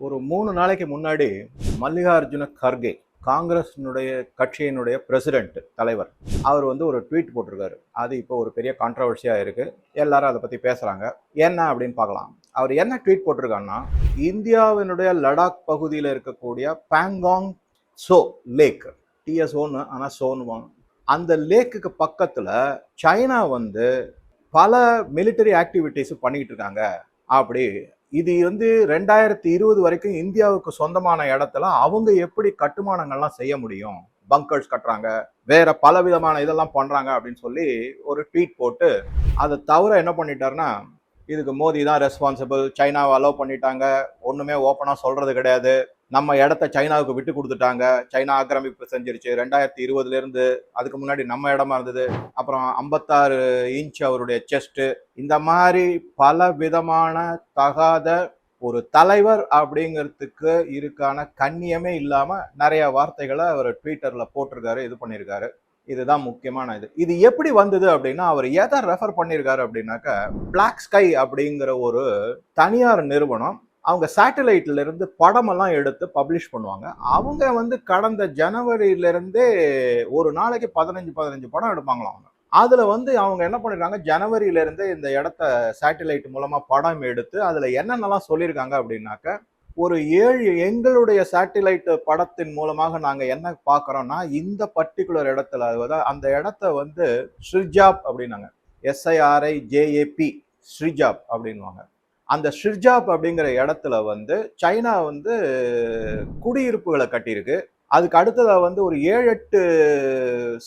ஒரு மூணு நாளைக்கு முன்னாடி மல்லிகார்ஜுன கர்கே காங்கிரஸினுடைய கட்சியினுடைய பிரசிடென்ட் தலைவர் அவர் வந்து ஒரு ட்வீட் போட்டிருக்காரு. அது இப்போ ஒரு பெரிய கான்ட்ரவர்சியாக இருக்குது எல்லாரும் அதை பற்றி பேசுகிறாங்க என்ன அப்படின்னு பார்க்கலாம். அவர் என்ன ட்வீட் போட்டிருக்காருன்னா இந்தியாவினுடைய லடாக் பகுதியில் இருக்கக்கூடிய பேங்காங் சோ லேக் டிஎஸ்ஓன்னு ஆனால் சோனுவாங்க அந்த லேக்குக்கு பக்கத்தில் சைனா வந்து பல மிலிட்டரி ஆக்டிவிட்டீஸ் பண்ணிக்கிட்டு இருக்காங்க. அப்படி இது வந்து ரெண்டாயிரத்தி இருபது வரைக்கும் இந்தியாவுக்கு சொந்தமான இடத்துல அவங்க எப்படி கட்டுமானங்கள்லாம் செய்ய முடியும்? பங்கர்ஸ் கட்டுறாங்க வேற பல விதமான இதெல்லாம் பண்றாங்க அப்படின்னு சொல்லி ஒரு ட்வீட் போட்டு அதை தவிர என்ன பண்ணிட்டாருன்னா இதுக்கு மோடி தான் ரெஸ்பான்சிபிள் சைனாவை அலோவ் பண்ணிட்டாங்க ஒன்றுமே ஓப்பனாக சொல்கிறது கிடையாது. நம்ம இடத்த சைனாவுக்கு விட்டு கொடுத்துட்டாங்க. சைனா ஆக்கிரமிப்பு செஞ்சிருச்சு. ரெண்டாயிரத்தி இருபதுலேருந்து அதுக்கு முன்னாடி நம்ம இடமா இருந்தது. அப்புறம் ஐம்பத்தாறு இன்ச் அவருடைய செஸ்ட்டு இந்த மாதிரி பல விதமான தகாத ஒரு தலைவர் அப்படிங்கிறதுக்கு இருக்கான கண்ணியமே இல்லாமல் நிறைய வார்த்தைகளை அவர் ட்விட்டரில் போட்டிருக்காரு இது பண்ணியிருக்காரு. இதுதான் முக்கியமான இது. இது எப்படி வந்தது அப்படின்னா அவர் எதை ரெஃபர் பண்ணியிருக்காரு அப்படின்னாக்க பிளாக் ஸ்கை அப்படிங்கிற ஒரு தனியார் நிறுவனம் அவங்க சேட்டலைட்ல இருந்து படமெல்லாம் எடுத்து பப்ளிஷ் பண்ணுவாங்க. அவங்க வந்து கடந்த ஜனவரியிலிருந்தே ஒரு நாளைக்கு பதினஞ்சு பதினஞ்சு படம் எடுப்பாங்களாம் அவங்க. அதில் வந்து அவங்க என்ன பண்ணியிருக்காங்க ஜனவரியிலிருந்தே இந்த இடத்த சேட்டலைட் மூலமாக படம் எடுத்து அதில் என்னென்னலாம் சொல்லியிருக்காங்க அப்படின்னாக்க ஒரு ஏழு எங்களுடைய சேட்டிலைட் படத்தின் மூலமாக நாங்கள் என்ன பார்க்குறோன்னா இந்த பர்டிகுலர் இடத்துல அதாவது அந்த இடத்த வந்து ஸ்ரிஜாப் அப்படின்னாங்க. எஸ்ஐஆர்ஐ ஜேஏபி ஸ்ரிஜாப் அப்படின்வாங்க அந்த ஷிர்ஜாப் அப்படிங்கிற இடத்துல வந்து சைனா வந்து குடியிருப்புகளை கட்டியிருக்கு. அதுக்கு அடுத்ததாக வந்து ஒரு ஏழு எட்டு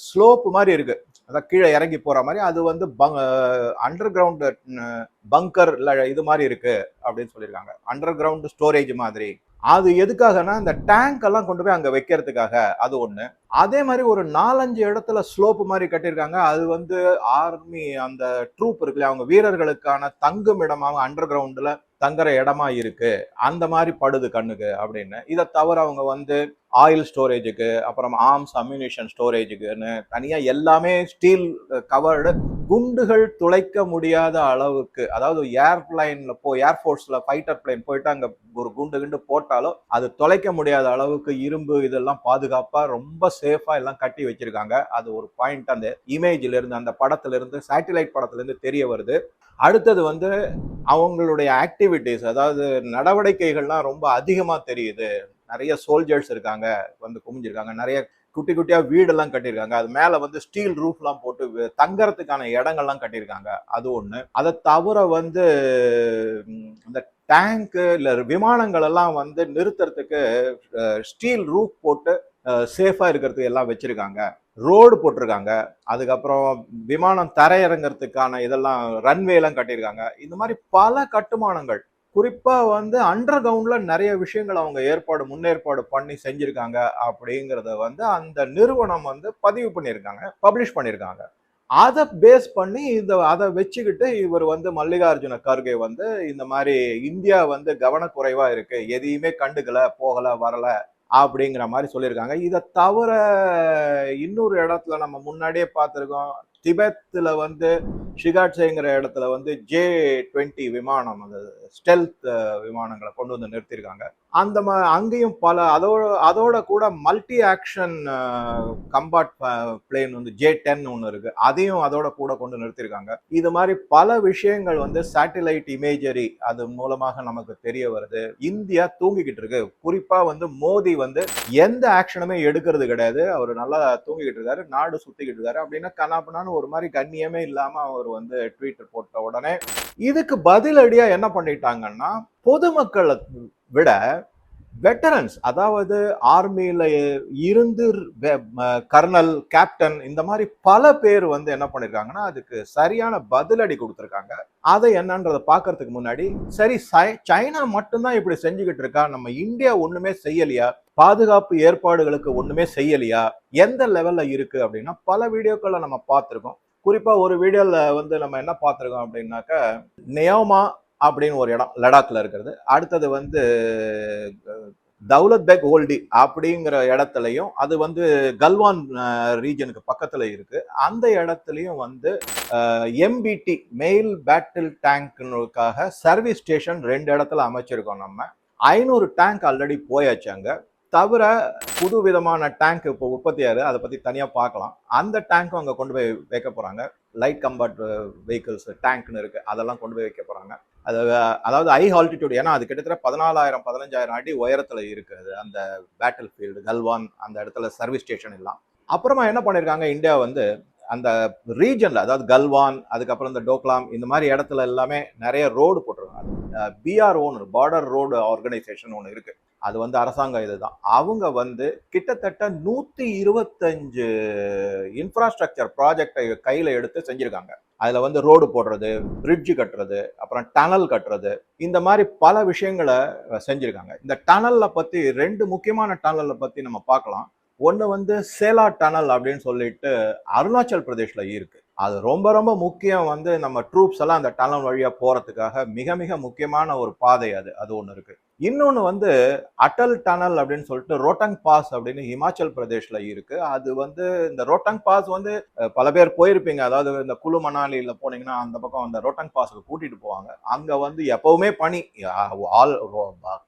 ஸ்லோப் மாதிரி இருக்கு. அதான் கீழே இறங்கி போற மாதிரி அது வந்து அண்டர் கிரவுண்ட் பங்கர் இல்லை இது மாதிரி இருக்கு அப்படின்னு சொல்லியிருக்காங்க. அண்டர் கிரவுண்ட் ஸ்டோரேஜ் மாதிரி. அது எதுக்காகனா இந்த டேங்க் எல்லாம் கொண்டு போய் அங்கே வைக்கிறதுக்காக. அது ஒன்று அதே மாதிரி ஒரு நாலஞ்சு இடத்துல ஸ்லோப்பு மாதிரி கட்டியிருக்காங்க. அது வந்து ஆர்மி அந்த ட்ரூப் இருக்குல்ல அவங்க வீரர்களுக்கான தங்கும் இடமாக அண்டர் கிரவுண்டில் தங்குற இடமா இருக்கு. அந்த மாதிரி படுது கண்ணுக்கு அப்படின்னு. இதை தவிர அவங்க வந்து ஆயில் ஸ்டோரேஜுக்கு அப்புறம் ஆர்ம்ஸ் அம்யூனிஷன் ஸ்டோரேஜுக்குன்னு தனியாக எல்லாமே ஸ்டீல் கவர்டு குண்டுகள் துளைக்க முடியாத அளவுக்கு அதாவது ஏர்பிளைன்ல போ ஏர்ஃபோர்ஸ்ல ஃபைட்டர் பிளைன் போயிட்டு அங்கே ஒரு குண்டு குண்டு போட்டாலும் அது தொலைக்க முடியாத அளவுக்கு இரும்பு இதெல்லாம் பாதுகாப்பாக ரொம்ப சேஃபாக எல்லாம் கட்டி வச்சிருக்காங்க. அது ஒரு பாயிண்ட் அந்த இமேஜில் இருந்து அந்த படத்துல இருந்து சேட்டிலைட் படத்துல இருந்து தெரிய வருது. அடுத்தது வந்து அவங்களுடைய ஆக்டிவிட்டிஸ் அதாவது நடவடிக்கைகள்லாம் ரொம்ப அதிகமாக தெரியுது. நிறைய சோல்ஜர்ஸ் இருக்காங்க வந்து குமிஞ்சிருக்காங்க. நிறைய குட்டி குட்டியாக வீடெல்லாம் கட்டியிருக்காங்க. அது மேலே வந்து ஸ்டீல் ரூஃப்லாம் போட்டு தங்கறதுக்கான இடங்கள்லாம் கட்டியிருக்காங்க. அது ஒன்று அதை தவிர வந்து இந்த டேங்க்கு இல்லை விமானங்கள் எல்லாம் வந்து நிறுத்துறதுக்கு ஸ்டீல் ரூஃப் போட்டு சேஃபாக இருக்கிறதுக்கு எல்லாம் வச்சுருக்காங்க. ரோடு போட்டிருக்காங்க. அதுக்கப்புறம் விமானம் தரையிறங்கிறதுக்கான இதெல்லாம் ரன்வேலாம் கட்டியிருக்காங்க. இந்த மாதிரி பல கட்டுமானங்கள். குறிப்பாக வந்து அண்டர் கிரவுண்டில் நிறைய விஷயங்கள் அவங்க ஏற்பாடு முன்னேற்பாடு பண்ணி செஞ்சுருக்காங்க அப்படிங்கிறத வந்து அந்த நிறுவனம் வந்து பதிவு பண்ணியிருக்காங்க பப்ளிஷ் பண்ணியிருக்காங்க. அதை பேஸ் பண்ணி இந்த அதை வச்சுக்கிட்டு இவர் வந்து மல்லிகார்ஜுன கார்கே வந்து இந்த மாதிரி இந்தியா வந்து கவனக்குறைவாக இருக்கு எதையுமே கண்டுக்கலை போகலை வரலை அப்படிங்கிற மாதிரி சொல்லியிருக்காங்க. இதை தவிர இன்னொரு இடத்துல நம்ம முன்னாடியே பார்த்துருக்கோம் திபெத்தில் வந்து ஷிகாட்சேங்கிற இடத்துல வந்து ஜே டுவெண்ட்டி விமானம் அந்த ஸ்டெல்த் விமானங்களை கொண்டு வந்து நிறுத்தியிருக்காங்க. அந்த மா அங்கேயும் பல அதோட அதோட கூட மல்டி ஆக்ஷன் கம்பார்ட் பிளேன் வந்து ஜே டென் ஒன்று இருக்கு. அதையும் அதோட கூட கொண்டு நிறுத்தியிருக்காங்க. இது மாதிரி பல விஷயங்கள் வந்து சேட்டிலைட் இமேஜரி அது மூலமாக நமக்கு தெரிய வருது. இந்தியா தூங்கிக்கிட்டு இருக்கு. குறிப்பா வந்து மோடி வந்து எந்த ஆக்ஷனுமே எடுக்கிறது கிடையாது. அவர் நல்லா தூங்கிக்கிட்டு இருக்காரு. நாடு சுத்திக்கிட்டு இருக்காரு. அப்படின்னா கனாப்பனான்னு ஒரு மாதிரி கண்ணியமே இல்லாம அவர் வந்து ட்வீட் போட்ட உடனே இதுக்கு பதிலடியா என்ன பண்ணிட்டாங்கன்னா பொதுமக்களை விட வெட்டரன்ஸ் அதாவது ஆர்மியில் இருந்து கர்னல் கேப்டன் இந்த மாதிரி பல பேர் வந்து என்ன பண்ணியிருக்காங்கன்னா அதுக்கு சரியான பதிலடி கொடுத்துருக்காங்க. அதை என்னன்றதை பார்க்கறதுக்கு முன்னாடி சரி சைனா மட்டும்தான் இப்படி செஞ்சுக்கிட்டு இருக்கா? நம்ம இந்தியா ஒன்றுமே செய்யலையா? பாதுகாப்பு ஏற்பாடுகளுக்கு ஒன்றுமே செய்யலையா? எந்த லெவலில் இருக்குது அப்படின்னா பல வீடியோக்களை நம்ம பார்த்துருக்கோம். குறிப்பாக ஒரு வீடியோவில் வந்து நம்ம என்ன பார்த்துருக்கோம் அப்படின்னாக்க நியோமா அப்படின்னு ஒரு இடம் லடாக்ல இருக்கிறது. அடுத்தது வந்து தௌலத் பெக் ஓல்டி அப்படிங்கிற இடத்துலையும் அது வந்து கல்வான் ரீஜனுக்கு பக்கத்துல இருக்கு. அந்த இடத்துலையும் வந்து எம்பிடி மெயில் பேட்டில் டேங்க்னுக்காக சர்வீஸ் ஸ்டேஷன் ரெண்டு இடத்துல அமைச்சிருக்கோம் நம்ம. ஐநூறு டேங்க் ஆல்ரெடி போயாச்சு அங்கே. தவிர புது விதமான டேங்க் இப்போ உற்பத்தியாரு அதை பத்தி தனியா பார்க்கலாம். அந்த டேங்க்கும் அங்க கொண்டு போய் வைக்க போறாங்க. லைட் கம்பர்ட் வெஹிக்கிள்ஸ் டேங்க்னு இருக்குது அதெல்லாம் கொண்டு போய் வைக்க போகிறாங்க அது அதாவது ஹை ஆல்டிடியூட் ஏன்னா அது கிட்டத்தட்ட பதினாலாயிரம் பதினஞ்சாயிரம் அடி உயரத்தில் இருக்குது அந்த பேட்டில் ஃபீல்டு கல்வான் அந்த இடத்துல சர்வீஸ் ஸ்டேஷன் எல்லாம். அப்புறமா என்ன பண்ணியிருக்காங்க இந்தியா வந்து அந்த ரீஜனில் அதாவது கல்வான் அதுக்கப்புறம் இந்த டோக்லாம் இந்த மாதிரி இடத்துல எல்லாமே நிறைய ரோடு போட்டிருக்காங்க. பிஆர்ஓன்னு பார்டர் ரோடு ஆர்கனைசேஷன் ஒன்று இருக்குது அது வந்து அரசாங்கம் இதுதான். அவங்க வந்து கிட்டத்தட்ட நூற்றி இருபத்தஞ்சு இன்ஃப்ராஸ்ட்ரக்சர் ப்ராஜெக்டை கையில் எடுத்து செஞ்சிருக்காங்க. அதில் வந்து ரோடு போடுறது பிரிட்ஜ் கட்டுறது அப்புறம் டனல் கட்டுறது இந்த மாதிரி பல விஷயங்களை செஞ்சுருக்காங்க. இந்த டனலில் பற்றி ரெண்டு முக்கியமான டனலை பற்றி நம்ம பார்க்கலாம். ஒன்று வந்து சேலா டனல் அப்படின்னு சொல்லிட்டு அருணாச்சல் பிரதேஷில் இருக்குது அது ரொம்ப ரொம்ப முக்கியம் வந்து நம்ம ட்ரூப்ஸ் எல்லாம் அந்த டனல் வழியாக போகிறதுக்காக மிக மிக முக்கியமான ஒரு பாதை அது அது ஒன்று இருக்குது இன்னொன்று வந்து அட்டல் டனல் அப்படின்னு சொல்லிட்டு ரோட்டங் பாஸ் அப்படின்னு ஹிமாச்சல் பிரதேஷில் இருக்குது அது வந்து இந்த ரோட்டங் பாஸ் வந்து பல பேர் போயிருப்பீங்க. அதாவது இந்த குழு மணாலியில் போனீங்கன்னா அந்த பக்கம் அந்த ரோட்டங் பாஸுக்கு கூட்டிகிட்டு போவாங்க. அங்கே வந்து எப்போவுமே பனி ஆல்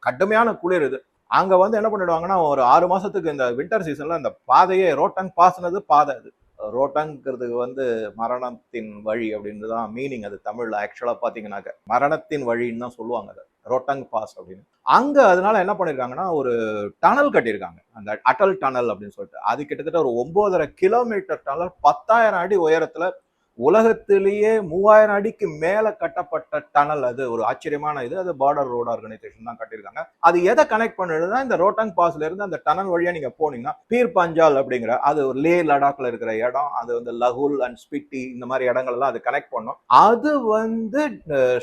கடுமையான குளிர் இது. அங்க வந்து என்ன பண்ணிடுவாங்கன்னா ஒரு ஆறு மாசத்துக்கு இந்த வின்டர் சீசன்ல அந்த பாதையே ரோட்டங் பாஸ்னது பாதை அது. ரோட்டங்கிறதுக்கு வந்து மரணத்தின் வழி அப்படின்னு தான் மீனிங் அது தமிழ்ல ஆக்சுவலா பாத்தீங்கன்னாக்க. மரணத்தின் வழின்னு தான் சொல்லுவாங்க அது. ரோட்டங் பாஸ் அப்படின்னு. அங்க அதனால என்ன பண்ணிருக்காங்கன்னா ஒரு டனல் கட்டியிருக்காங்க. அந்த அட்டல் டனல் அப்படின்னு சொல்லிட்டு. அது கிட்டத்தட்ட ஒரு ஒன்பதரை கிலோமீட்டர் டனல் பத்தாயிரம் அடி உயரத்துல உலகத்திலேயே மூவாயிரம் அடிக்கு மேல கட்டப்பட்ட டனல் அது ஒரு ஆச்சரியமான இது. அது பார்டர் ரோடு ஆர்கனைசேஷன் தான் கட்டியிருக்காங்க. அது எதை கனெக்ட் பண்ணுறதுனா இந்த ரோட்டங் பாஸ்ல இருந்து அந்த டனல் வழியா நீங்க போனீங்கன்னா பீர் பஞ்சால் அப்படிங்கிற அது ஒரு லே லடாக்ல இருக்கிற இடம் அது வந்து லகுல் அண்ட் ஸ்பிட்டி இந்த மாதிரி இடங்கள் எல்லாம் அது கனெக்ட் பண்ணும். அது வந்து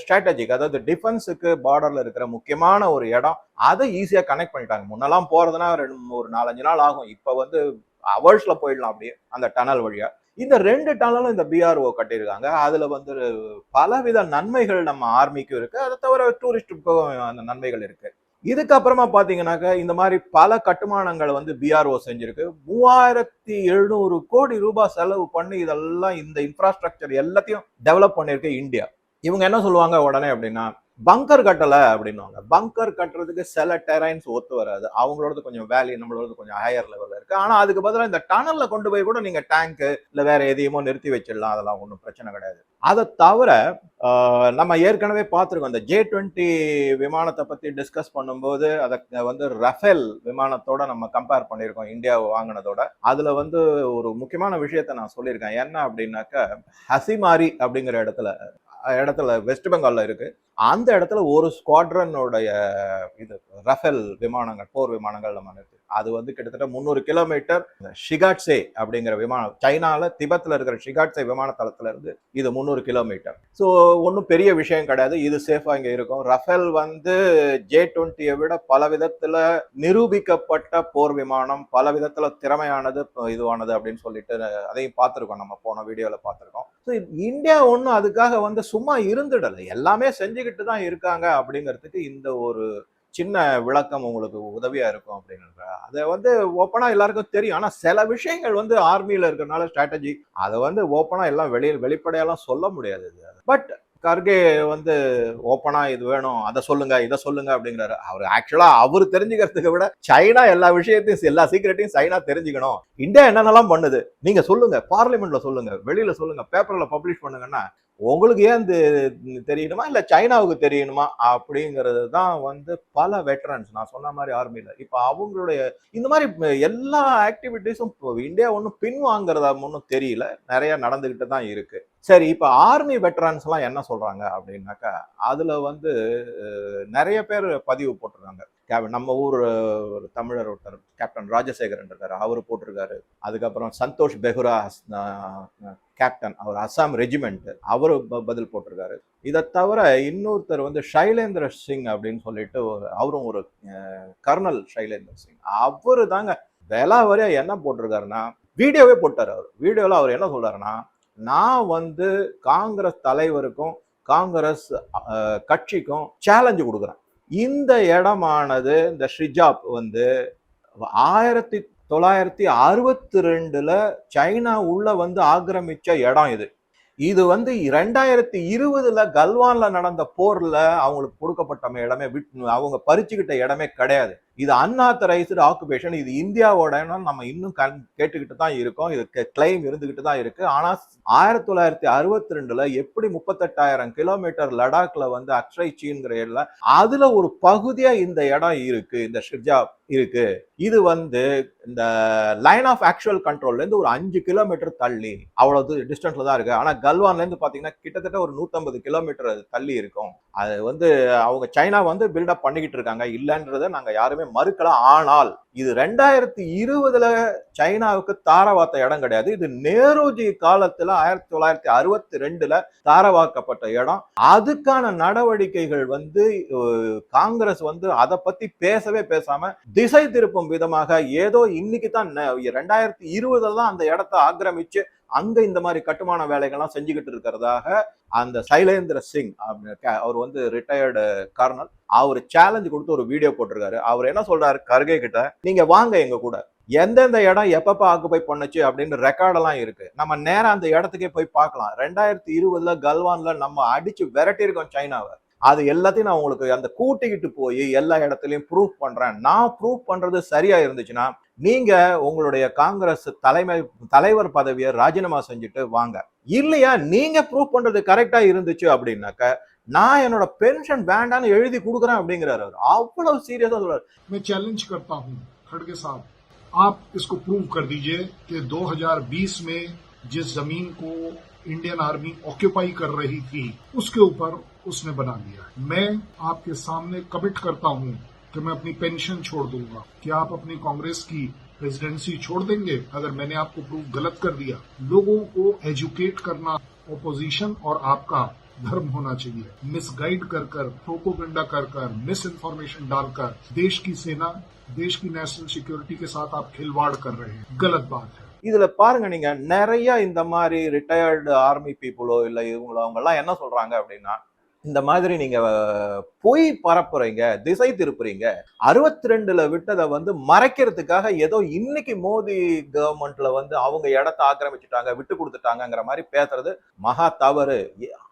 ஸ்ட்ராட்டஜிக் அதாவது டிஃபென்ஸுக்கு பார்டர்ல இருக்கிற முக்கியமான ஒரு இடம். அதை ஈஸியாக கனெக்ட் பண்ணிட்டாங்க. முன்னெல்லாம் போறதுன்னா ரெண்டு ஒரு நாலஞ்சு நாள் ஆகும். இப்போ வந்து அவர்ஸ்ல போயிடலாம் அப்படியே அந்த டனல் வழியாக இந்த ரெண்டு டனலும் இந்த பிஆர்ஓ கட்டியிருக்காங்க. அதுல வந்து பலவித நன்மைகள் நம்ம ஆர்மிக்கு இருக்கு. அதை தவிர டூரிஸ்டுக்கும் அந்த நன்மைகள் இருக்கு. இதுக்கப்புறமா பாத்தீங்கன்னாக்க இந்த மாதிரி பல கட்டுமானங்கள் வந்து பிஆர்ஓ செஞ்சிருக்கு. மூவாயிரத்தி எழுநூறு கோடி ரூபாய் செலவு பண்ணி இதெல்லாம் இந்த இன்ஃப்ராஸ்ட்ரக்சர் எல்லாத்தையும் டெவலப் பண்ணிருக்கு இந்தியா. இவங்க என்ன சொல்லுவாங்க உடனே அப்படின்னா பங்கர் கட்டலை அப்படின்னுவாங்க. பங்கர் கட்டுறதுக்கு சில டெரைன்ஸ் ஒத்து வராது. அவங்களோடது கொஞ்சம் வேல்யூ நம்மளோட கொஞ்சம் ஹையர் லெவலில் இருக்குது ஆனால் அதுக்கு பதிலாக இந்த டனலில் கொண்டு போய் கூட நீங்கள் டேங்க்கு இல்லை வேறு எதையுமோ நிறுத்தி வச்சிடலாம். அதெல்லாம் ஒன்றும் பிரச்சனை கிடையாது. அதை தவிர நம்ம ஏற்கனவே பார்த்துருக்கோம். இந்த ஜே டுவெண்ட்டி விமானத்தை பற்றி டிஸ்கஸ் பண்ணும்போது அதை வந்து ரஃபேல் விமானத்தோட நம்ம கம்பேர் பண்ணியிருக்கோம். இந்தியா வாங்கினதோட. அதில் வந்து ஒரு முக்கியமான விஷயத்த நான் சொல்லியிருக்கேன். என்ன அப்படின்னாக்க ஹசிமாரி அப்படிங்கிற இடத்துல இடத்துல வெஸ்ட் பெங்காலில் இருக்குது அந்த இடத்துல ஒரு ஸ்குவாட்ரனுடைய இது ரஃபேல் விமானங்கள் போர் விமானங்கள் நம்ம நிறுத்தி. அது வந்து கிட்டத்தட்ட முந்நூறு கிலோமீட்டர் ஷிகாட்சே அப்படிங்கிற விமானம் சைனால திபெத்ல இருக்கிற ஷிகாட்சே விமான தளத்துல இருந்து இது முந்நூறு கிலோமீட்டர். ஸோ ஒன்றும் பெரிய விஷயம் கிடையாது. இது சேஃபா இங்க இருக்கும். ரஃபேல் வந்து ஜே டுவெண்ட்டியை விட பல விதத்துல நிரூபிக்கப்பட்ட போர் விமானம் பல விதத்துல திறமையானது இதுவானது அப்படின்னு சொல்லிட்டு அதையும் பார்த்துருக்கோம். நம்ம போன வீடியோல பார்த்துருக்கோம். ஸோ இந்தியா ஒன்றும் அதுக்காக வந்து சும்மா இருந்துடலை. எல்லாமே செஞ்சு பண்ணிக்கிட்டு தான் இருக்காங்க அப்படிங்கிறதுக்கு இந்த ஒரு சின்ன விளக்கம் உங்களுக்கு உதவியா இருக்கும் அப்படின்னு அதை வந்து ஓப்பனா எல்லாருக்கும் தெரியும். ஆனா சில விஷயங்கள் வந்து ஆர்மியில இருக்கிறனால ஸ்ட்ராட்டஜி அதை வந்து ஓப்பனா எல்லாம் வெளியில் வெளிப்படையெல்லாம் சொல்ல முடியாது பட் கர்கே வந்து ஓப்பனா இது வேணும் அதை சொல்லுங்க இதை சொல்லுங்க அப்படிங்கிறாரு. அவர் ஆக்சுவலா அவர் தெரிஞ்சுக்கிறதுக்கு விட சைனா எல்லா விஷயத்தையும் எல்லா சீக்கிரட்டையும் சைனா தெரிஞ்சுக்கணும். இந்தியா என்னென்னலாம் பண்ணுது? நீங்க சொல்லுங்க பார்லிமெண்ட்ல சொல்லுங்க வெளியில சொல்லுங்க பேப்பர்ல பப்ளிஷ் பண்ணுங்கன்னா உங்களுக்கு ஏன் தெரியணுமா இல்லை சைனாவுக்கு தெரியணுமா அப்படிங்கிறது தான் வந்து பல வெட்டரன்ஸ் நான் சொன்ன மாதிரி ஆர்மியில் இப்போ அவங்களுடைய இந்த மாதிரி எல்லா ஆக்டிவிட்டிஸும் இந்தியா ஒன்றும் பின்வாங்கிறதா ஒன்றும் தெரியல. நிறைய நடந்துக்கிட்டு தான் இருக்கு. சரி இப்போ ஆர்மி வெட்டரன்ஸ்லாம் என்ன சொல்கிறாங்க அப்படின்னாக்கா அதில் வந்து நிறைய பேர் பதிவு போட்டிருக்காங்க. கே- நம்ம ஊர் ஒரு தமிழர் ஒருத்தர் கேப்டன் ராஜசேகரன் இருக்காரு. அவர் போட்டிருக்காரு. அதுக்கப்புறம் சந்தோஷ் பெஹுரா கேப்டன் அவர் அசாம் ரெஜிமெண்ட் அவரு ப- பதில் போட்டிருக்காரு. இதை தவிர இன்னொருத்தர் வந்து ஷைலேந்திர சிங் அப்படின்னு சொல்லிட்டு ஒரு அவரும் ஒரு கர்னல் ஷைலேந்திர சிங். அவரு தாங்க விலா வரையா என்ன போட்டிருக்காருன்னா வீடியோவே போட்டார் அவர். வீடியோவில் அவர் என்ன சொல்றாருன்னா நான் வந்து காங்கிரஸ் தலைவருக்கும் காங்கிரஸ் கட்சிக்கும் சேலஞ்சு கொடுக்குறேன். இந்த இடமானது இந்த ஷிஜாப் வந்து ஆயிரத்தி தொள்ளாயிரத்தி அறுபத்தி ரெண்டுல சைனா உள்ள வந்து ஆக்கிரமிச்ச இடம் இது. இது வந்து ரெண்டாயிரத்தி இருபதுல கல்வான்ல நடந்த போர்ல அவங்களுக்கு கொடுக்கப்பட்ட இடமே அவங்க பறிச்சுக்கிட்ட இடமே கிடையாது. இது அன்ஆத்தரைஸ்டு ஆக்குபேஷன் இது இந்தியாவோட நம்ம இன்னும் கண் கேட்டுக்கிட்டு தான் இருக்கோம். இது கிளைம் இருந்துகிட்டு தான் இருக்கு. ஆனா ஆயிரத்தி தொள்ளாயிரத்தி அறுபத்தி ரெண்டுல எப்படி முப்பத்தெட்டாயிரம் கிலோமீட்டர் லடாக்ல வந்து அக்ஷய் சீன்கிற இடத்துல அதுல ஒரு பகுதியா இந்த இடம் இருக்கு. இந்த ஷிர்ஜா இருக்கு. இது வந்து இந்த லைன் ஆஃப் ஆக்சுவல் கண்ட்ரோல்ல இருந்து ஒரு அஞ்சு கிலோமீட்டர் தள்ளி அவ்வளவு டிஸ்டன்ஸ்ல தான் இருக்கு. ஆனா கல்வான்ல இருந்து பாத்தீங்கன்னா கிட்டத்தட்ட ஒரு நூத்தம்பது கிலோமீட்டர் தள்ளி இருக்கும். அது வந்து அவங்க சைனா வந்து பில்டப் பண்ணிக்கிட்டு இருக்காங்க. இல்லைன்றத நாங்க யாருமே மறுக்கல. ஆனால் இது ரெண்டாயிரத்தி இருபதுல சைனாவுக்கு தாரவாத்த இடம் கிடையாது. இது நேருஜி காலத்துல ஆயிரத்தி தொள்ளாயிரத்தி அறுபத்தி ரெண்டுல தாரவாக்கப்பட்ட இடம். அதுக்கான நடவடிக்கைகள் வந்து காங்கிரஸ் வந்து அதை பத்தி பேசவே பேசாம திசை திருப்பும் விதமாக ஏதோ இன்னைக்கு தான் ரெண்டாயிரத்தி இருபதுல தான் அந்த இடத்த ஆக்கிரமிச்சு அங்க இந்த மாதிரி கட்டுமான வேலைகள்லாம் செஞ்சுக்கிட்டு இருக்கிறதாக அந்த சைலேந்திர சிங் கே- அவர் வந்து ரிட்டையர்டு கர்னல் அவர் சேலஞ்சு கொடுத்து ஒரு வீடியோ போட்டிருக்காரு. அவர் என்ன சொல்றாரு? கர்கே கிட்ட நீங்க வாங்க எங்க கூட. எந்தெந்த இடம் எப்பப்ப ஆக்குபை பண்ணுச்சு? அப்படின்னு ரெக்கார்டெல்லாம் இருக்கு. நம்ம நேரம் அந்த இடத்துக்கே போய் பார்க்கலாம். ரெண்டாயிரத்தி இருபதுல கல்வான்ல நம்ம அடிச்சு விரட்டியிருக்கோம் சைனாவை. அது எல்லாத்தையும் நான் உங்களுக்கு அந்த கூட்டிக்கிட்டு போய் எல்லா இடத்துலயும் ப்ரூஃப் பண்றேன். நான் ப்ரூஃப் பண்றது சரியா இருந்துச்சுன்னா நீங்க உங்களுடைய காங்கிரஸ் தலைமை தலைவர் பதவியை ராஜினாமா செஞ்சுட்டு வாங்க இல்லையா நீங்க ப்ரூஃப் பண்றது கரெக்டா இருந்துச்சு அப்படின்னாக்க நான் என்னோட பென்ஷன் வேண்டான்னு எழுதி கொடுக்குறேன் அப்படிங்கிறாரு அவர் அவ்வளவு சீரியஸா சொல்றாரு मैं चैलेंज करता हूं खड़गे साहब आप इसको प्रूव कर दीजिए कि 2020 में जिस जमीन को इंडियन आर्मी ऑक्यूपाई कर रही थी उसके ऊपर उसने बना दिया मैं आपके सामने कमिट करता हूं कि मैं अपनी पेंशन छोड़ दूंगा क्या आप अपनी कांग्रेस की प्रेसिडेंसी छोड़ देंगे अगर मैंने आपको प्रूव गलत कर दिया लोगों को एजुकेट करना ओपोजिशन और आपका धर्म होना चाहिए मिसगाइड कर कर प्रोपोगंडा कर कर मिस इन्फॉर्मेशन डालकर देश की सेना देश की नेशनल सिक्योरिटी के साथ आप खिलवाड़ कर रहे हैं गलत बात है இதுல பாருங்க நீங்க நிறைய இந்த மாதிரி ரிட்டையர்டு ஆர்மி பீப்புளோ இல்ல இவங்களோ அவங்க எல்லாம் என்ன சொல்றாங்க அப்படின்னா இந்த மாதிரி நீங்க பொய் பரப்புறீங்க திசை திருப்புறீங்க அறுபத்தி ரெண்டுல விட்டதை வந்து மறைக்கிறதுக்காக ஏதோ இன்னைக்கு மோடி கவர்மெண்ட்ல வந்து அவங்க இடத்த ஆக்கிரமிச்சுட்டாங்க விட்டு கொடுத்துட்டாங்கிற மாதிரி பேசுறது மகா தவறு.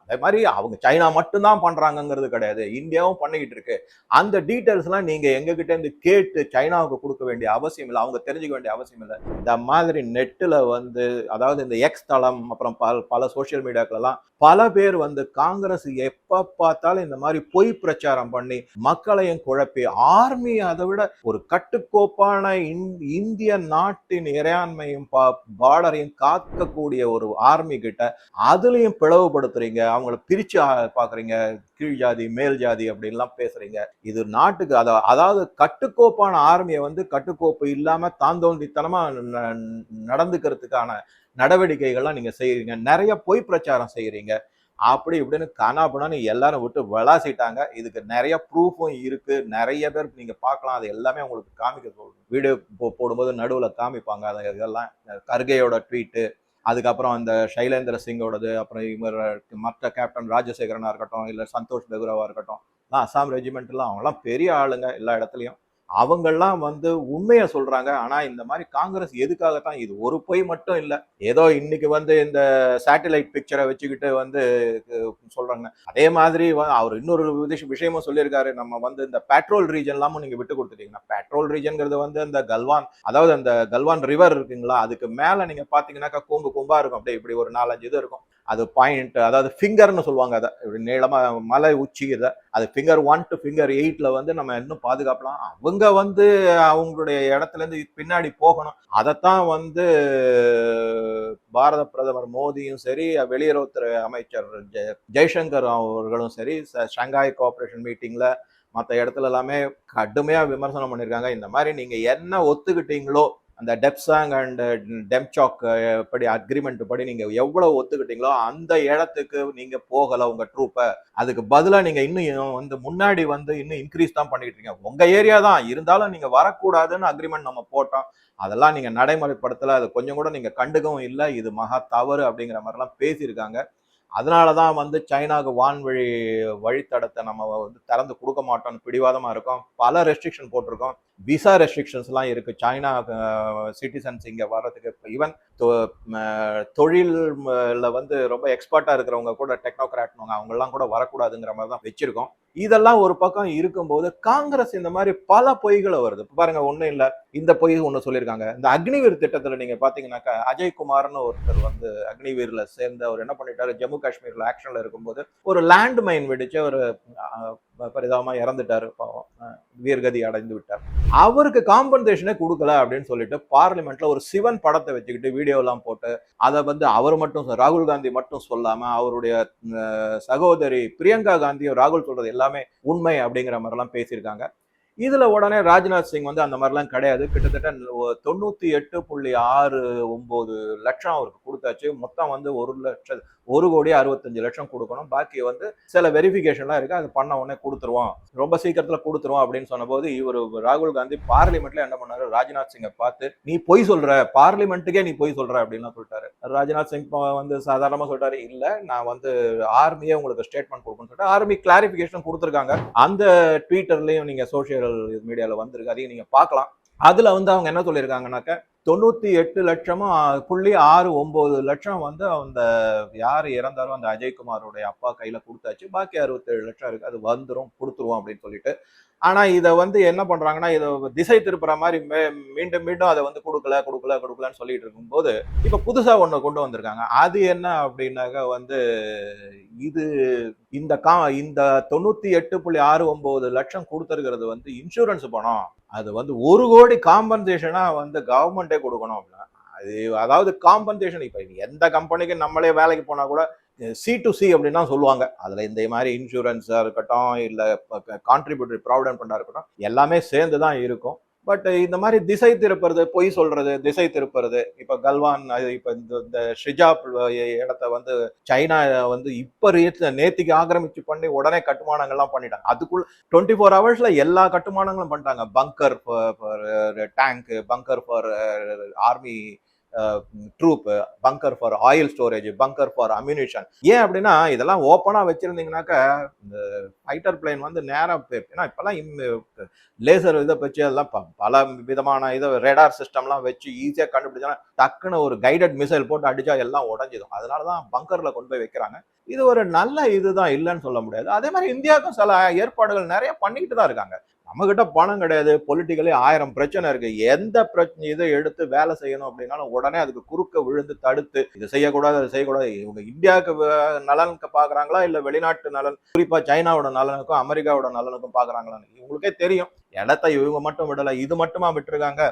அதே மாதிரி அவங்க சைனா மட்டும்தான் பண்ணுறாங்கங்கிறது கிடையாது. இந்தியாவும் பண்ணிக்கிட்டு இருக்கு. அந்த டீட்டெயில்ஸ்லாம் நீங்கள் எங்ககிட்ட இருந்து கேட்டு சைனாவுக்கு கொடுக்க வேண்டிய அவசியம் இல்லை. அவங்க தெரிஞ்சுக்க வேண்டிய அவசியம் இல்லை. இந்த மாதிரி நெட்டில் வந்து அதாவது இந்த எக்ஸ் தளம் அப்புறம் பல பல சோஷியல் மீடியாக்களெல்லாம் பல பேர் வந்து காங்கிரஸ் எப்போ பார்த்தாலும் இந்த மாதிரி பொய் பிரச்சாரம் பண்ணி மக்களையும் குழப்பி ஆர்மி அதை விட ஒரு கட்டுக்கோப்பான இந்- இந்திய நாட்டின் இறையாண்மையும் பார்டரையும் காக்கக்கூடிய ஒரு ஆர்மி கிட்ட அதுலயும் பிளவுபடுத்துறீங்க. அவங்கள பிரிச்சு பார்க்குறீங்க பாக்குறீங்க. கீழ் ஜாதி மேல் ஜாதி அப்படின்லாம் பேசுறீங்க. இது நாட்டுக்கு அதை அதாவது கட்டுக்கோப்பான ஆர்மியை வந்து கட்டுக்கோப்பு இல்லாம தாந்தோண்டித்தனமாக ந- நடந்துக்கிறதுக்கான நடவடிக்கைகள்லாம் நீங்க செய்யறீங்க நிறைய பொய் பிரச்சாரம் செய்யறீங்க அப்படி இப்படின்னு கனாபுனான்னு எல்லாரும் விட்டு விளாசிட்டாங்க. இதுக்கு நிறைய ப்ரூஃபும் இருக்கு. நிறைய பேர் நீங்க பார்க்கலாம். அது எல்லாமே உங்களுக்கு காமிக்க சொல்றோம் வீடியோ போடும்போது நடுவில் காமிப்பாங்க. அது இதெல்லாம் கர்கேயோட ட்வீட்டு அதுக்கப்புறம் அந்த சைலேந்திர சிங்கோடது அப்புறம் இவர் மற்ற கேப்டன் ராஜசேகரனாக இருக்கட்டும் இல்லை சந்தோஷ் பெகுராவாக இருக்கட்டும் அசாம் ரெஜிமெண்ட்லாம் அவங்களாம் பெரிய ஆளுங்க எல்லா இடத்துலையும். அவங்கெல்லாம் வந்து உண்மையை சொல்றாங்க. ஆனா இந்த மாதிரி காங்கிரஸ் எதுக்காகத்தான் இது? ஒரு பொய் மட்டும் இல்லை. ஏதோ இன்னைக்கு வந்து இந்த சேட்டலைட் பிக்சரை வச்சுக்கிட்டு வந்து சொல்றாங்க. அதே மாதிரி அவர் இன்னொரு விஷயமும் சொல்லியிருக்காரு. நம்ம வந்து இந்த பெட்ரோல் ரீஜன் எல்லாமும் நீங்க விட்டு கொடுத்துட்டீங்கன்னா பெட்ரோல் ரீஜன்ங்கிறது வந்து அந்த கல்வான் அதாவது அந்த கல்வான் ரிவர் இருக்குங்களா? அதுக்கு மேல நீங்க பாத்தீங்கன்னாக்கா கூம்பு கூம்பா இருக்கும். அப்படியே இப்படி ஒரு நாலஞ்சு இது இருக்கும். அது பாயிண்ட் அதாவது ஃபிங்கர்னு சொல்லுவாங்க அதை. இப்படி நீளமா மலை உச்சி இதை அது ஃபிங்கர் ஒன் டு ஃபிங்கர் எயிட்ல வந்து நம்ம இன்னும் பாதுகாக்கலாம். அவங்க வந்து அவங்களுடைய இடத்துல இருந்து பின்னாடி போகணும். அதைத்தான் வந்து பாரத பிரதமர் மோடியும் சரி வெளியுறவுத்துறை அமைச்சர் ஜெ- ஜெய்சங்கர் அவர்களும் சரி ச- ஷங்காய் கோஆபரேஷன் மீட்டிங்ல மற்ற இடத்துல எல்லாமே கடுமையா விமர்சனம் பண்ணியிருக்காங்க இந்த மாதிரி நீங்க என்ன ஒத்துக்கிட்டீங்களோ அந்த டெப்சாங் அண்ட் டெம்சாக் படி அக்ரிமெண்ட் படி நீங்க எவ்வளவு ஒத்துக்கிட்டீங்களோ அந்த இடத்துக்கு நீங்க போகல உங்க ட்ரூப்பை அதுக்கு பதிலா நீங்க இன்னும் வந்து முன்னாடி வந்து இன்னும் இன்க்ரீஸ் தான் பண்ணிட்டு இருக்கீங்க. உங்க ஏரியா தான். இருந்தாலும் நீங்க வரக்கூடாதுன்னு அக்ரிமெண்ட் நம்ம போட்டோம். அதெல்லாம் நீங்க நடைமுறைப்படுத்தல. அது கொஞ்சம் கூட நீங்க கண்டுக்கவும் இல்லை. இது மகா தவறு அப்படிங்கிற மாதிரிலாம் பேசியிருக்காங்க. அதனால தான் வந்து சைனாவுக்கு வான்வழி வழித்தடத்தை நம்ம வந்து திறந்து கொடுக்க மாட்டோம்னு பிடிவாதமாக இருக்கோம். பல ரெஸ்ட்ரிக்ஷன் போட்டிருக்கோம். விசா ரெஸ்ட்ரிக்ஷன்ஸ்லாம் இருக்குது சைனா சிட்டிசன்ஸ் இங்கே வர்றதுக்கு. ஈவன் தொழிலில் வந்து ரொம்ப எக்ஸ்பர்ட்டாக இருக்கிறவங்க கூட டெக்னோகிராட்னுங்க அவங்கெல்லாம் கூட வரக்கூடாதுங்கிற மாதிரி தான் வச்சுருக்கோம். இதெல்லாம் ஒரு பக்கம் இருக்கும்போது காங்கிரஸ் இந்த மாதிரி பல பொய்களை வருது. பாருங்க ஒன்றும் இல்ல. இந்த பொய் ஒண்ணு சொல்லியிருக்காங்க. இந்த அக்னிவீர் திட்டத்துல நீங்க பாத்தீங்கன்னாக்கா அஜய் குமார்னு ஒருத்தர் வந்து அக்னிவீர்ல சேர்ந்து அவர் என்ன பண்ணிட்டாரு? ஜம்மு காஷ்மீர்ல ஆக்ஷன்ல இருக்கும்போது ஒரு லேண்ட் மைன் வெடிச்சு ஒரு பரிதாபமாக இறந்துட்டார். பாவம். வீர்கதி அடைந்து விட்டார். அவருக்கு காம்பன்சேஷனே கொடுக்கல அப்படின்னு சொல்லிட்டு பார்லிமெண்ட்ல ஒரு சிவன் படத்தை வச்சுக்கிட்டு வீடியோலாம் போட்டு அதை வந்து அவர் மட்டும் ராகுல் காந்தி மட்டும் சொல்லாம அவருடைய சகோதரி பிரியங்கா காந்தியும் ராகுல் சொல்றது எல்லாமே உண்மை அப்படிங்கிற மாதிரிலாம் பேசியிருக்காங்க. இதுல உடனே ராஜ்நாத் சிங் வந்து அந்த மாதிரிலாம் கிடையாது. கிட்டத்தட்ட தொண்ணூத்தி எட்டு புள்ளி ஆறு ஒன்பது லட்சம் அவருக்கு கொடுத்தாச்சு. மொத்தம் வந்து ஒரு லட்சம் ஒரு கோடி அறுபத்தஞ்சு லட்சம் கொடுக்கணும். பாக்கி வந்து சில வெரிஃபிகேஷன்லாம் இருக்கு. அது பண்ண உடனே கொடுத்துருவோம். ரொம்ப சீக்கிரத்துல கொடுத்துருவோம் அப்படின்னு சொன்னபோது இவர் ராகுல் காந்தி பார்லிமெண்ட்ல என்ன பண்ணாரு? ராஜ்நாத் சிங்கை பார்த்து நீ பொய் சொல்ற. பார்லிமெண்ட்டுக்கே நீ பொய் சொல்ற. அப்படின்லாம் சொல்லிட்டாரு. ராஜ்நாத் சிங் வந்து சாதாரணமா சொல்றாரு இல்ல நான் வந்து ஆர்மியே உங்களுக்கு ஸ்டேட்மெண்ட் கொடுக்கணும்னு சொல்லிட்டு ஆர்மி கிளாரிபிகேஷன் கொடுத்துருக்காங்க. அந்த ட்விட்டர்லயும் நீங்க செய்திகள் மீடியால வந்திருக்கு அதையும் நீங்க பார்க்கலாம். அதுல வந்து அவங்க என்ன சொல்லியிருக்காங்கனாக்க தொண்ணூத்தி எட்டு லட்சமும் புள்ளி ஆறு ஒம்பது லட்சம் வந்து அந்த யார் இறந்தாரோ அந்த அஜய்குமாரோடைய அப்பா கையில கொடுத்தாச்சு. பாக்கி அறுபத்தேழு லட்சம் இருக்கு அது வந்துரும் கொடுத்துருவோம் அப்படின்னு சொல்லிட்டு ஆனா இதை வந்து என்ன பண்றாங்கன்னா இதை திசை திருப்புற மாதிரி மீண்டும் மீண்டும் அதை வந்து கொடுக்கல கொடுக்கல கொடுக்கலன்னு சொல்லிட்டு இருக்கும்போது இப்ப புதுசா ஒண்ணு கொண்டு வந்திருக்காங்க. அது என்ன அப்படின்னாக்க வந்து இது இந்த கா இந்த தொண்ணூத்தி எட்டு புள்ளி ஆறு ஒன்பது லட்சம் கொடுத்துருக்கிறது வந்து இன்சூரன்ஸ் பணம். அது வந்து ஒரு கோடி காம்பன்சேஷனா வந்து கவர்மெண்டே கொடுக்கணும் அப்படின்னா அது அதாவது காம்பன்சேஷன் இப்ப எந்த கம்பெனிக்கு நம்மளே வேலைக்கு போனா கூட சி டு சி அப்படின்னு தான் சொல்லுவாங்க. அதில் இந்த மாதிரி இன்சூரன்ஸாக இருக்கட்டும் இல்லை கான்ட்ரிபியூட்டரி ப்ராவிடன்ட் ஃபண்டா இருக்கட்டும் எல்லாமே சேர்ந்து தான் இருக்கும். பட் இந்த மாதிரி திசை திருப்புறது பொய் சொல்றது திசை திருப்புறது இப்போ கல்வான் அது இந்த இந்த ஷிஜாப் இடத்த வந்து சைனா வந்து இப்போ ரீத் நேத்திக்கு ஆக்கிரமிச்சு பண்ணி உடனே கட்டுமானங்கள்லாம் பண்ணிட்டாங்க. அதுக்குள்ள டுவெண்ட்டி ஃபோர் ஹவர்ஸ்ல எல்லா கட்டுமானங்களும் பண்ணிட்டாங்க. Bunker for tank bunker for army troop bunker for oil storage bunker for ammunition ஏன் அப்படின்னா இதெல்லாம் ஓப்பனாக வச்சிருந்தீங்கன்னாக்க இந்த ஃபைட்டர் பிளேன் வந்து நேராக ஏன்னா இப்பெல்லாம் லேசர் இதை வச்சு அதெல்லாம் ப- பல விதமான இதை ரேடார் சிஸ்டம்லாம் வச்சு ஈஸியாக கண்டுபிடிச்சோன்னா டக்குன்னு ஒரு கைடட் மிசைல் போட்டு அடிச்சா எல்லாம் உடஞ்சிடும். அதனால தான் பங்கரில் கொண்டு போய் வைக்கிறாங்க. இது ஒரு நல்ல இதுதான் இல்லைன்னு சொல்ல முடியாது. அதே மாதிரி இந்தியாவுக்கும் சில ஏற்பாடுகள் நிறைய பண்ணிக்கிட்டு தான் இருக்காங்க. நம்மக்கிட்ட பணம் கிடையாது பொலிட்டிக்கலி ஆயிரம் பிரச்சனை இருக்கு. எந்த பிரச்சனை இதை எடுத்து வேலை செய்யணும் அப்படின்னாலும் உடனே அதுக்கு குறுக்க விழுந்து தடுத்து இது செய்யக்கூடாது அதை செய்யக்கூடாது. இவங்க இந்தியாவுக்கு நலனுக்கு பாக்குறாங்களா இல்ல வெளிநாட்டு நலன் குறிப்பா சைனாவோட நலனுக்கும் அமெரிக்காவோட நலனுக்கும் பாக்குறாங்களான்னு இவங்களுக்கே தெரியும். இடத்த இவங்க மட்டும் விடல இது மட்டுமா விட்டுருக்காங்க?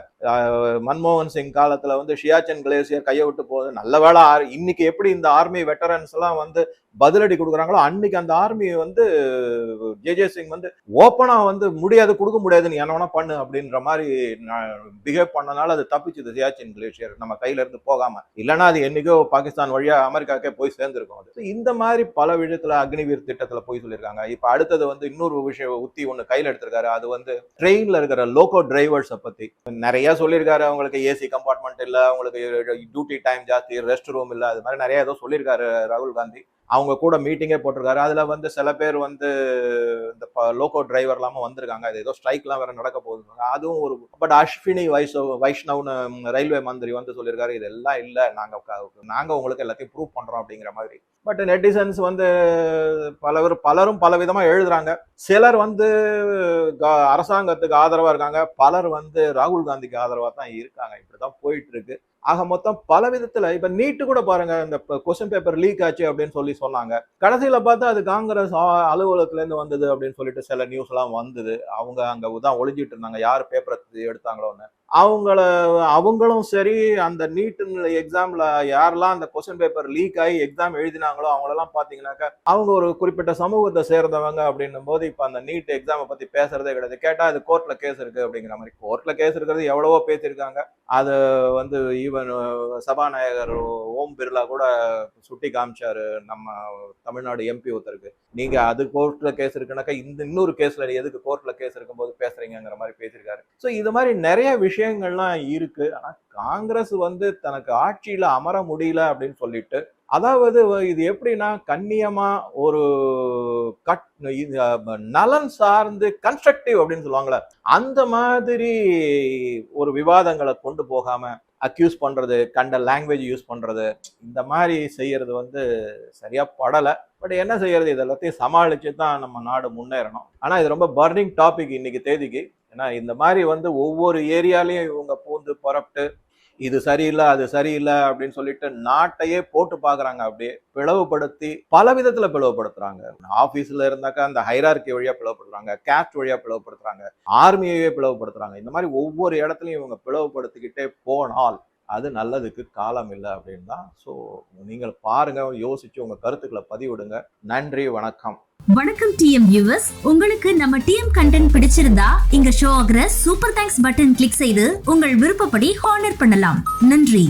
மன்மோகன் சிங் காலத்துல வந்து ஷியாச்சன் கிளேசியர் கையை விட்டு போகுது. நல்ல வேளை ஆர்- இன்னைக்கு எப்படி இந்த ஆர்மி வெட்டரன்ஸ் எல்லாம் வந்து பதிலடி கொடுக்குறாங்களோ அன்னைக்கு அந்த ஆர்மி வந்து ஜே ஜே சிங் வந்து ஓப்பனா வந்து முடியாது கொடுக்க முடியாது நீ என்ன வேணா பண்ணு அப்படின்ற மாதிரி பிஹேவ் பண்ணனால அது தப்பிச்சுது சியாச்சின் கிளேஷியர் நம்ம கையில இருந்து போகாம. இல்லைன்னா அது என்னைக்கோ பாகிஸ்தான் வழியா அமெரிக்காக்கே போய் சேர்ந்துருக்கும் அது. இந்த மாதிரி பல விஷயத்துல அக்னிவீர் திட்டத்துல போய் சொல்லியிருக்காங்க. இப்ப அடுத்தது வந்து இன்னொரு விஷயம் உத்தி ஒண்ணு கையில எடுத்திருக்காரு. அது வந்து ட்ரெயின்ல இருக்கிற லோகோ டிரைவர்ஸை பத்தி. நிறைய சொல்லியிருக்காரு. அவங்களுக்கு ஏசி கம்பார்ட்மெண்ட் இல்ல. அவங்களுக்கு டியூட்டி டைம் ஜாஸ்தி ரெஸ்ட் ரூம் இல்ல. அது மாதிரி நிறைய ஏதோ சொல்லியிருக்காரு ராகுல் காந்தி. அவங்க கூட மீட்டிங்கே போட்டிருக்காரு. அதுல வந்து சில பேர் வந்து இந்த லோகோ டிரைவர் இல்லாமல் வந்திருக்காங்க. அது ஏதோ ஸ்ட்ரைக்லாம் வேற நடக்க போகுது அதுவும் ஒரு பட் அஸ்வினி வைஸ் வைஷ்ணவ்னு ரயில்வே மந்திரி வந்து சொல்லியிருக்காரு இதெல்லாம் இல்ல. நாங்க நாங்கள் நாங்க உங்களுக்கு எல்லாத்தையும் ப்ரூவ் பண்றோம் அப்படிங்கிற மாதிரி. பட் நெட்டிசன்ஸ் வந்து பலவர் பலரும் பல விதமா எழுதுறாங்க. சிலர் வந்து க- அரசாங்கத்துக்கு ஆதரவா இருக்காங்க. பலர் வந்து ராகுல் காந்திக்கு ஆதரவா தான் இருக்காங்க. தான் போயிட்டு இருக்கு ஆக மொத்தம் பல விதத்துல இப்ப நீட்டு கூட பாருங்க இந்த கொஸ்டின் பேப்பர் லீக் ஆச்சு அப்படின்னு சொல்லி சொன்னாங்க. கடைசியில பார்த்தா அது காங்கிரஸ் அலுவலகத்துல இருந்து வந்தது அப்படின்னு சொல்லிட்டு சில நியூஸ் எல்லாம் வந்தது. அவங்க அங்க தான் ஒழிஞ்சிட்டு இருந்தாங்க. யார் பேப்பரை எடுத்தாங்களோன்னு. அவங்கள அவங்களும் சரி அந்த நீட் எக்ஸாம்ல யாரெல்லாம் அந்த கொஸ்டின் பேப்பர் லீக் ஆகி எக்ஸாம் எழுதினாங்களோ அவங்களெல்லாம் பார்த்தீங்கன்னாக்கா அவங்க ஒரு குறிப்பிட்ட சமூகத்தை சேர்ந்தவங்க அப்படின்னும் போது இப்போ அந்த நீட் எக்ஸாமை பத்தி பேசுறதே கிடையாது. கேட்டால் அது கோர்ட்ல கேஸ் இருக்கு அப்படிங்கிற மாதிரி. கோர்ட்ல கேஸ் இருக்கிறது எவ்வளவோ பேசியிருக்காங்க. அது வந்து ஈவன் சபாநாயகர் ஓம் பிர்லா கூட சுட்டி காமிச்சாரு நம்ம தமிழ்நாடு எம்பி ஒருத்தருக்கு. நீங்க அது கோர்ட்ல கேஸ் இருக்குனாக்கா இந்த இன்னொரு கேஸ்ல எதுக்கு கோர்ட்ல கேஸ் இருக்கும்போது பேசுறீங்கிற மாதிரி பேசியிருக்காரு. ஸோ இது மாதிரி நிறைய விஷயம் விஷயங்கள்லாம் இருக்கு. ஆனா காங்கிரஸ் வந்து தனக்கு ஆட்சியில அமர முடியல அப்படின்னு சொல்லிட்டு அதாவது இது எப்படின்னா கண்ணியமா ஒரு கட் இது, நலன் சார்ந்து கன்ஸ்ட்ரக்டிவ் அப்படின்னு சொல்லுவாங்கல்ல அந்த மாதிரி ஒரு விவாதங்களை கொண்டு போகாம அக்யூஸ் பண்றது கண்ட லாங்குவேஜ் யூஸ் பண்றது இந்த மாதிரி செய்யறது வந்து சரியா படலை. பட் என்ன செய்யறது? இது எல்லாத்தையும் சமாளிச்சு தான் நம்ம நாடு முன்னேறணும். ஆனா இது ரொம்ப பர்னிங் டாபிக் இன்னைக்கு தேதிக்கு. ஏன்னா இந்த மாதிரி வந்து ஒவ்வொரு ஏரியாலையும் இவங்க பூந்து புறப்பட்டு இது சரியில்லை அது சரியில்லை அப்படின்னு சொல்லிட்டு நாட்டையே போட்டு பார்க்குறாங்க அப்படியே பிளவுபடுத்தி பல விதத்தில் பிளவுபடுத்துறாங்க. ஆஃபீஸில் இருந்தாக்கா அந்த ஹைரார்கி வழியாக பிளவுபடுத்துறாங்க. கேஸ்ட் வழியாக பிளவுபடுத்துறாங்க. ஆர்மியவே பிளவுபடுத்துறாங்க. இந்த மாதிரி ஒவ்வொரு இடத்துலையும் இவங்க பிளவுபடுத்திக்கிட்டே போனால் அது நல்லதுக்கு காலம் இல்லை அப்படின்னு தான் ஸோ நீங்கள் பாருங்க யோசிச்சு உங்க கருத்துக்களை பதிவிடுங்க. நன்றி வணக்கம். வணக்கம் டிஎம் வியூவர்ஸ் உங்களுக்கு நம்ம டிஎம் கண்டென்ட் பிடிச்சிருந்தா இங்க ஷோ ஆகிற சூப்பர் தேங்க்ஸ் பட்டன் கிளிக் செய்து உங்கள் விருப்பப்படி ஹானர் பண்ணலாம். நன்றி.